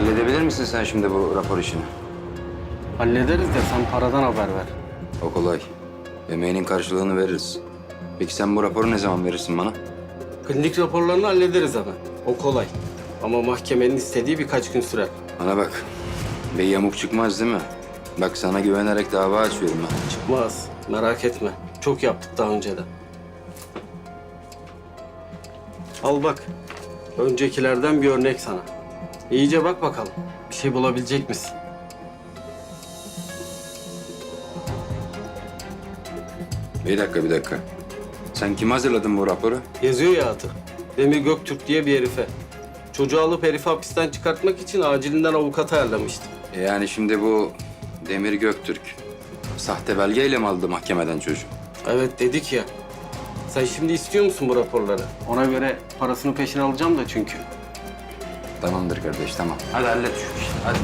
Halledebilir misin sen şimdi bu rapor işini? Hallederiz de sen paradan haber ver. O kolay. Emeğinin karşılığını veririz. Peki sen bu raporu ne zaman verirsin bana? Klinik raporlarını hallederiz hemen. O kolay. Ama mahkemenin istediği birkaç gün sürer. Bana bak. Bir yamuk çıkmaz değil mi? Bak sana güvenerek dava açıyorum ben. Çıkmaz. Merak etme. Çok yaptık daha önceden. Al bak. Öncekilerden bir örnek sana. İyice bak bakalım. Bir şey bulabilecek misin? Bir dakika bir dakika. Sen kim hazırladın bu raporu? Yazıyor ya adı. Demir Göktürk diye bir herife. Çocuğu alıp herifi hapisten çıkartmak için acilinden avukat ayarlamıştı. E yani şimdi bu Demir Göktürk sahte belgeyle mi aldı mahkemeden çocuğu? Evet dedik ya. Sen şimdi istiyor musun bu raporları? Ona göre parasını peşin alacağım da çünkü. Tamamdır kardeş tamam. Hadi hallet şu işi hadi.